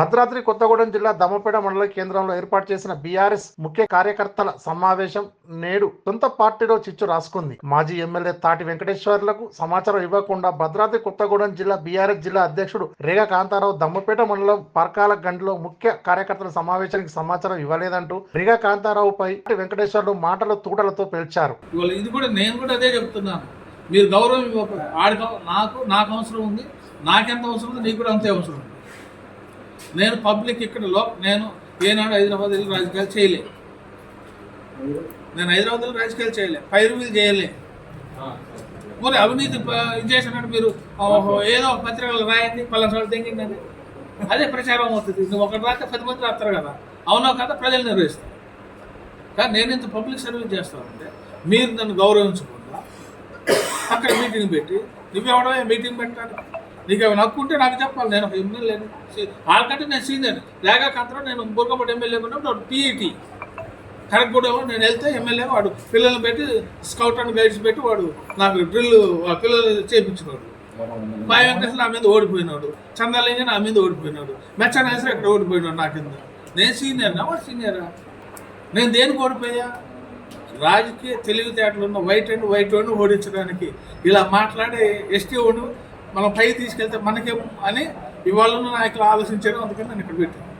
భద్రాద్రి కొత్తగూడెం జిల్లా దమ్మపేట మండల కేంద్రంలో ఏర్పాటు చేసిన బీఆర్ఎస్ ముఖ్య కార్యకర్తల సమావేశం నేడు సొంత పార్టీలో చిచ్చు రాసుకుంది. మాజీ ఎమ్మెల్యే తాటి వెంకటేశ్వర్లకు సమాచారం ఇవ్వకుండా భద్రాద్రి కొత్తగూడెం జిల్లా బీఆర్ఎస్ జిల్లా అధ్యక్షుడు రేగా కాంతారావు దమ్మపేట మండలం పర్కాల గండిలో ముఖ్య కార్యకర్తల సమావేశానికి సమాచారం ఇవ్వలేదంటూ రేగా కాంతారావుపై తాటి వెంకటేశ్వర్లు మాటల తూటలతో పేల్చారు. ఇది కూడా నేను కూడా అదే చెప్తున్నాను. మీరు గౌరవం ఇవ్వకపోతే ఆడికి నాకు నాకు అవసరం ఉంది. నాకెంత అవసరం ఉంది నీకు కూడా అంతే అవసరం ఉంది. నేను పబ్లిక్ ఇక్కడ లో నేను ఏనాడు హైదరాబాద్ వెళ్ళి రాజకీయాలు చేయలే. నేను హైదరాబాద్ వెళ్ళి రాజకీయాలు చేయలే. పైరువీలు చేయలే. మరి అవినీతి ఇది చేసినట్టు మీరు ఏదో ఒక పత్రికలు రాయండి పలానా చోట తెంగిందని అదే ప్రచారం అవుతుంది. నువ్వు ఒకటి రాస్తే పది మంది రాస్తారు కదా. అవునో కదా ప్రజలు నిర్వహిస్తారు. కానీ నేను ఇంత పబ్లిక్ సర్వీస్ చేస్తానంటే మీరు నన్ను గౌరవించకుండా అక్కడ మీటింగ్ పెట్టి నువ్వెవడో మీటింగ్ పెట్టాను నీకు ఏమైనా హక్కు ఉంటే నాకు చెప్పాలి. నేను ఎమ్మెల్యే వాళ్ళకంటే నేను సీనియర్. లేక కంతరం నేను బుర్గపట్టి ఎమ్మెల్యే ఉన్నప్పుడు టీఈటీ కరెక్ట్గూడెంలో నేను వెళ్తే ఎమ్మెల్యే వాడు పిల్లల్ని పెట్టి స్కౌట్ అండ్ గైడ్స్ పెట్టి వాడు నాకు డ్రిల్ పిల్లలు చేయించినాడు మా వెంకటేశ్వర నా మీద ఓడిపోయినాడు. చందాలింగ నా మీద ఓడిపోయినాడు. మెచ్చనేశ్వర ఇక్కడ ఓడిపోయినాడు నా కింద. నేను సీనియర్నా వాడు సీనియరా నేను దేనికి ఓడిపోయా? రాజకీయ తెలివితేటలు ఉన్న వైట్ అండ్ వైట్ వాడిని ఓడించడానికి. ఇలా మాట్లాడే ఎస్టీ వాడు మనం పైకి తీసుకెళ్తే మనకేం అని ఇవాళ ఉన్న నాయకులు ఆలోచించారు అందుకని నేను ఇక్కడ పెట్టాను.